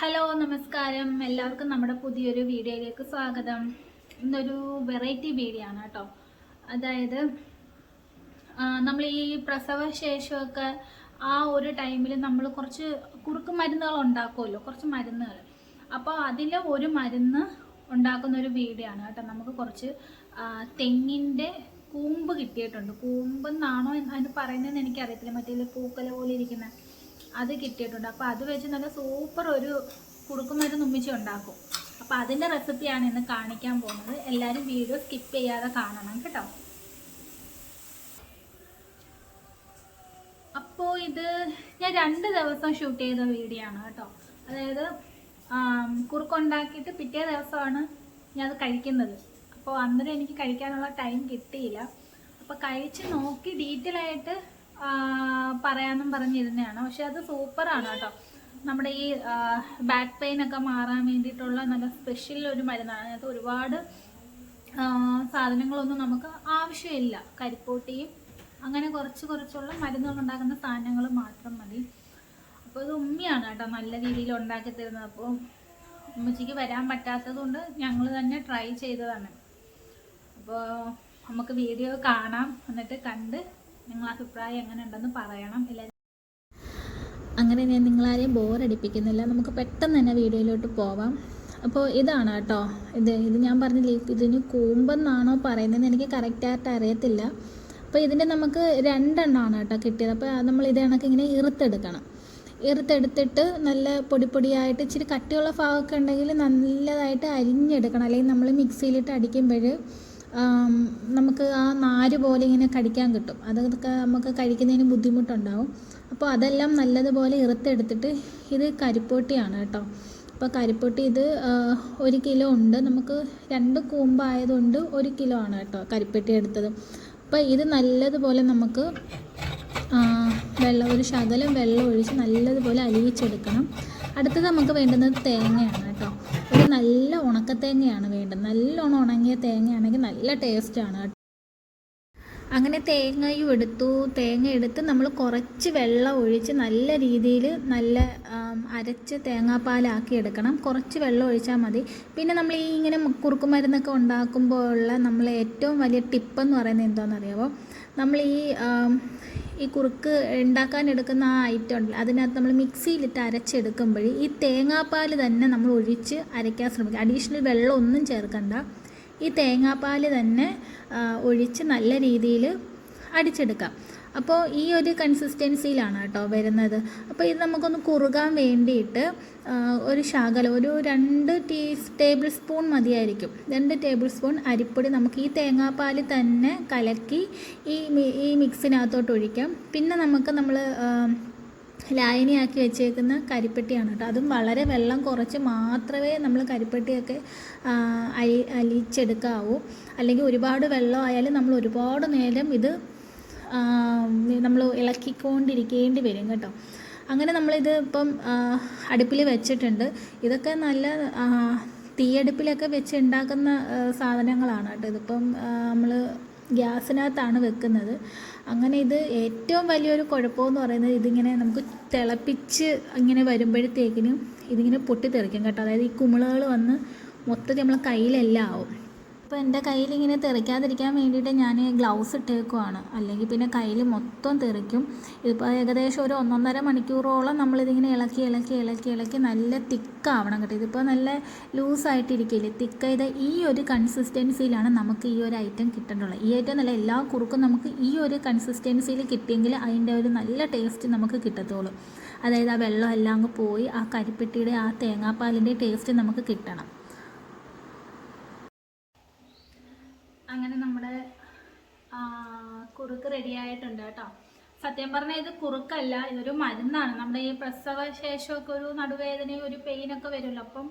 Hello നമസ്കാരം. എല്ലാവർക്കും നമ്മുടെ പുതിയൊരു വീഡിയോയിലേക്ക് സ്വാഗതം. ഇന്നൊരു വെറൈറ്റി വീഡിയോ ആണ് കേട്ടോ. അതായത് നമ്മൾ ഈ പ്രസവ ശേഷമൊക്കെ ആ ഒരു ടൈമിൽ നമ്മൾ കുറച്ച് കുറുക്ക് മരുന്നുകൾ ഉണ്ടാക്കുമല്ലോ കുറച്ച് മരുന്നുകൾ. അപ്പോൾ അതിൽ ഒരു മരുന്ന് ഉണ്ടാക്കുന്ന ഒരു വീഡിയോ ആണ് കേട്ടോ. നമുക്ക് കുറച്ച് തെങ്ങിന്റെ കൂമ്പ് കിട്ടിയിട്ടുണ്ട്. കൂമ്പെന്നാണോ അതിന് പറയുന്നതെന്ന് എനിക്കറിയത്തില്ല. മറ്റേ പൂക്കല പോലെ ഇരിക്കുന്ന അത് കിട്ടിയിട്ടുണ്ട്. അപ്പോൾ അത് വെച്ച് നല്ല സൂപ്പർ ഒരു കുറുക്കുമരുന്ന് ഉമ്മിച്ച് ഉണ്ടാക്കും. അപ്പോൾ അതിന്റെ റെസിപ്പിയാണ് ഇന്ന് കാണിക്കാൻ പോകുന്നത്. എല്ലാവരും വീഡിയോ സ്കിപ്പ് ചെയ്യാതെ കാണണം കേട്ടോ. അപ്പോൾ ഇത് ഞാൻ രണ്ട് ദിവസം ഷൂട്ട് ചെയ്ത വീഡിയോ ആണ് കേട്ടോ. അതായത് കുറുക്കുണ്ടാക്കിയിട്ട് പിറ്റേ ദിവസമാണ് ഞാൻ അത് കഴിക്കുന്നത്. അപ്പോൾ അന്നേരം എനിക്ക് കഴിക്കാനുള്ള ടൈം കിട്ടിയില്ല. അപ്പോൾ കഴിച്ച് നോക്കി ഡീറ്റെയിൽ ആയിട്ട് പറയാമെന്നും പറഞ്ഞിരുന്നതാണ്. പക്ഷെ അത് സൂപ്പറാണ് കേട്ടോ. നമ്മുടെ ഈ ബാക്ക് പെയിൻ ഒക്കെ മാറാൻ വേണ്ടിയിട്ടുള്ള നല്ല സ്പെഷ്യൽ ഒരു മരുന്നാണ്. അതിനകത്ത് ഒരുപാട് സാധനങ്ങളൊന്നും നമുക്ക് ആവശ്യമില്ല. കരിപ്പോട്ടിയും അങ്ങനെ കുറച്ച് കുറച്ചുള്ള മരുന്നുകൾ ഉണ്ടാക്കുന്ന സാധനങ്ങൾ മാത്രം മതി. അപ്പോൾ ഇത് ഉമ്മിയാണ് കേട്ടോ നല്ല രീതിയിൽ ഉണ്ടാക്കി തരുന്നത്. അപ്പോൾ ഉമ്മച്ചിക്ക് വരാൻ പറ്റാത്തത് കൊണ്ട് ഞങ്ങൾ തന്നെ ട്രൈ ചെയ്തതാണ്. അപ്പോൾ നമുക്ക് വീഡിയോ കാണാം. എന്നിട്ട് കണ്ട് നിങ്ങൾ അഭിപ്രായം എങ്ങനെ ഉണ്ടെന്ന് പറയണം. എല്ലാവരും അങ്ങനെ ഞാൻ നിങ്ങളാരെയും ബോറടിപ്പിക്കുന്നില്ല. നമുക്ക് പെട്ടെന്ന് തന്നെ വീഡിയോയിലോട്ട് പോവാം. അപ്പോൾ ഇതാണ് കേട്ടോ. ഇത് ഇത് ഞാൻ പറഞ്ഞില്ലേ ഇതിന് കൂമ്പെന്നാണോ പറയുന്നതെന്ന് എനിക്ക് കറക്റ്റായിട്ട് അറിയത്തില്ല. അപ്പോൾ ഇതിന്റെ നമുക്ക് രണ്ടെണ്ണമാണ് കേട്ടോ കിട്ടിയത്. അപ്പോൾ നമ്മൾ ഇത് കണക്ക് ഇങ്ങനെ ഇറുത്തെടുക്കണം. ഇറുത്തെടുത്തിട്ട് നല്ല പൊടി പൊടിയായിട്ട് ഇച്ചിരി കട്ടിയുള്ള ഭാഗമൊക്കെ ഉണ്ടെങ്കിൽ നല്ലതായിട്ട് അരിഞ്ഞെടുക്കണം. അല്ലെങ്കിൽ നമ്മൾ മിക്സിയിലിട്ട് അടിക്കുമ്പോൾ നമുക്ക് ആ നാര് പോലെ ഇങ്ങനെ കടിക്കാൻ കിട്ടും. അതൊക്കെ നമുക്ക് കഴിക്കുന്നതിന് ബുദ്ധിമുട്ടുണ്ടാവും. അപ്പോൾ അതെല്ലാം നല്ലതുപോലെ ഇറുത്തെടുത്തിട്ട് ഇത് കരിപ്പോട്ടിയാണ് കേട്ടോ. അപ്പോൾ കരിപ്പൊട്ടി ഇത് ഒരു കിലോ ഉണ്ട്. നമുക്ക് രണ്ട് കൂമ്പായതുകൊണ്ട് ഒരു കിലോ ആണ് കേട്ടോ കരിപ്പെട്ടി എടുത്തത്. അപ്പോൾ ഇത് നല്ലതുപോലെ നമുക്ക് വെള്ളം ഒരു ശകലം വെള്ളം ഒഴിച്ച് നല്ലതുപോലെ അലിയിച്ചെടുക്കണം. അടുത്തത് നമുക്ക് വേണ്ടുന്നത് തേങ്ങയാണ് കേട്ടോ. നല്ല ഉണക്കത്തേങ്ങയാണ് വേണ്ടത്. നല്ലോണം ഉണങ്ങിയ തേങ്ങയാണെങ്കിൽ നല്ല ടേസ്റ്റാണ് അങ്ങനെ തേങ്ങയും എടുത്തു. തേങ്ങ എടുത്ത് നമ്മൾ കുറച്ച് വെള്ളം ഒഴിച്ച് നല്ല രീതിയിൽ നല്ല അരച്ച് തേങ്ങാപ്പാലാക്കി എടുക്കണം. കുറച്ച് വെള്ളം ഒഴിച്ചാൽ മതി. പിന്നെ നമ്മൾ ഈ ഇങ്ങനെ കുറുക്കുമരുന്നൊക്കെ ഉണ്ടാക്കുമ്പോൾ ഉള്ള നമ്മൾ ഏറ്റവും വലിയ ടിപ്പെന്ന് പറയുന്നത് എന്താണെന്നറിയാമോ നമ്മൾ ഈ ഈ കുറുക്ക് ഉണ്ടാക്കാൻ എടുക്കുന്ന ആ ഐറ്റം ഉണ്ടല്ലോ അതിനകത്ത് നമ്മൾ മിക്സിയിലിട്ട് അരച്ചെടുക്കുമ്പോൾ ഈ തേങ്ങാപ്പാൽ തന്നെ നമ്മൾ ഒഴിച്ച് അരയ്ക്കാൻ ശ്രമിക്കുക. അഡീഷണൽ വെള്ളം ഒന്നും ചേർക്കണ്ട. ഈ തേങ്ങാപ്പാൽ തന്നെ ഒഴിച്ച് നല്ല രീതിയിൽ അടിച്ചെടുക്കാം. അപ്പോൾ ഈ ഒരു കൺസിസ്റ്റൻസിയിലാണ് കേട്ടോ വരുന്നത്. അപ്പോൾ ഇത് നമുക്കൊന്ന് കുറുകാൻ വേണ്ടിയിട്ട് ഒരു ശാഖല ഒരു രണ്ട് ടീ ടേബിൾ സ്പൂൺ മതിയായിരിക്കും. രണ്ട് ടേബിൾ സ്പൂൺ അരിപ്പൊടി നമുക്ക് ഈ തേങ്ങാപ്പാൽ തന്നെ കലക്കി ഈ ഈ മിക്സിനകത്തോട്ട് ഒഴിക്കാം. പിന്നെ നമുക്ക് നമ്മൾ ലായനിയാക്കി വെച്ചേക്കുന്ന കരിപ്പെട്ടിയാണ് കേട്ടോ. അതും വളരെ വെള്ളം കുറച്ച് മാത്രമേ നമ്മൾ കരിപ്പെട്ടിയൊക്കെ അരി അലിച്ചെടുക്കാവൂ അല്ലെങ്കിൽ ഒരുപാട് വെള്ളം ആയാലും നമ്മൾ ഒരുപാട് നേരം ഇത് നമ്മൾ ഇളക്കിക്കൊണ്ടിരിക്കേണ്ടി വരും കേട്ടോ. അങ്ങനെ നമ്മളിത് ഇപ്പം അടുപ്പിൽ വെച്ചിട്ടുണ്ട്. ഇതൊക്കെ നല്ല തീയടുപ്പിലൊക്കെ വെച്ച് ഉണ്ടാക്കുന്ന സാധനങ്ങളാണ് കേട്ടോ ഇതിപ്പം നമ്മൾ ഗ്യാസിനകത്താണ് വെക്കുന്നത്. അങ്ങനെ ഇത് ഏറ്റവും വലിയൊരു കുഴപ്പമെന്ന് പറയുന്നത് ഇതിങ്ങനെ നമുക്ക് തിളപ്പിച്ച് ഇങ്ങനെ വരുമ്പോഴത്തേക്കിനും ഇതിങ്ങനെ പൊട്ടിത്തെറിക്കും കേട്ടോ. അതായത് ഈ കുമിളകൾ വന്ന് മൊത്തത്തിൽ നമ്മളെ കയ്യിലെല്ലാം ആവും. അപ്പോൾ എന്റെ കയ്യിൽ ഇങ്ങനെ തെറിക്കാതിരിക്കാൻ വേണ്ടിയിട്ട് ഞാൻ ഗ്ലൗസ് ഇട്ടേക്കുവാണ്. അല്ലെങ്കിൽ പിന്നെ കയ്യിൽ മൊത്തം തെറിക്കും. ഇതിപ്പോൾ ഏകദേശം ഒരു ഒന്നൊന്നര മണിക്കൂറോളം നമ്മളിതിങ്ങനെ ഇളക്കി ഇളക്കി ഇളക്കി ഇളക്കി നല്ല തിക്കാവണം കേട്ടോ. ഇതിപ്പോൾ നല്ല ലൂസായിട്ടിരിക്കില്ലേ തിക്ക ഇത് ഈ ഒരു കൺസിസ്റ്റൻസിയിലാണ് നമുക്ക് ഈ ഒരു ഐറ്റം കിട്ടേണ്ടുള്ളത് ഈ ഐറ്റം നല്ല എല്ലാ കുറുക്കും നമുക്ക് ഈ ഒരു കൺസിസ്റ്റൻസിയിൽ കിട്ടിയെങ്കിൽ അതിന്റെ ഒരു നല്ല ടേസ്റ്റ് നമുക്ക് കിട്ടത്തുള്ളൂ. അതായത് ആ വെള്ളം എല്ലാം അങ്ങ് പോയി ആ കരിപ്പെട്ടിയുടെ ആ തേങ്ങാപ്പാലിന്റെ ടേസ്റ്റ് നമുക്ക് കിട്ടണം അങ്ങനെ നമ്മുടെ ആ, റെഡി കേട്ടോ. സത്യം പറഞ്ഞാൽ ഇത് കുറുക്കല്ല ഇതൊരു മരുന്നാണ്. നമ്മുടെ ഈ പ്രസവ ശേഷമൊക്കെ ഒരു നടുവേദനയും ഒരു പെയിനൊക്കെ വരുമല്ലോ. അപ്പം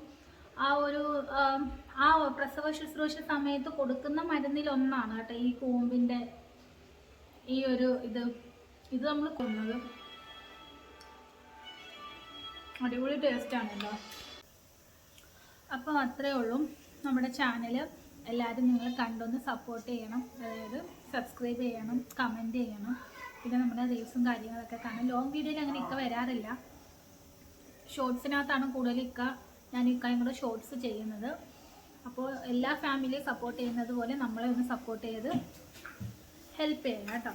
ആ ഒരു ആ, പ്രസവ ശുശ്രൂഷ സമയത്ത് കൊടുക്കുന്ന മരുന്നിൽ ഒന്നാണ് കേട്ടോ ഈ കൂമ്പിന്റെ ഈ ഒരു ഇത്. ഇത് നമ്മൾ കൊന്നത്. അടിപൊളി ടേസ്റ്റാണ് ആണല്ലോ അപ്പോൾ അത്രേ ഉള്ളൂ നമ്മുടെ ചാനൽ എല്ലാവരും നിങ്ങൾ കണ്ടൊന്ന് സപ്പോർട്ട് ചെയ്യണം. അതായത് സബ്സ്ക്രൈബ് ചെയ്യണം കമന്റ് ചെയ്യണം. പിന്നെ നമ്മുടെ റീൽസും കാര്യങ്ങളൊക്കെ കാണാം. ലോങ് വീഡിയോയിൽ അങ്ങനെ ഇക്ക വരാറില്ല. ഷോർട്സിനകത്താണ് കൂടുതൽ ഇക്ക. ഞാൻ ഇക്കായും കൂടെ ഷോർട്സ് ചെയ്യുന്നത്. അപ്പോൾ എല്ലാ ഫാമിലിയും സപ്പോർട്ട് ചെയ്യുന്നത് പോലെ നമ്മളെ ഒന്ന് സപ്പോർട്ട് ചെയ്ത് ഹെൽപ്പ് ചെയ്യണം കേട്ടോ.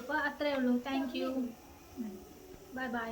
അപ്പോൾ അത്രേ ഉള്ളൂ. Thank you bye bye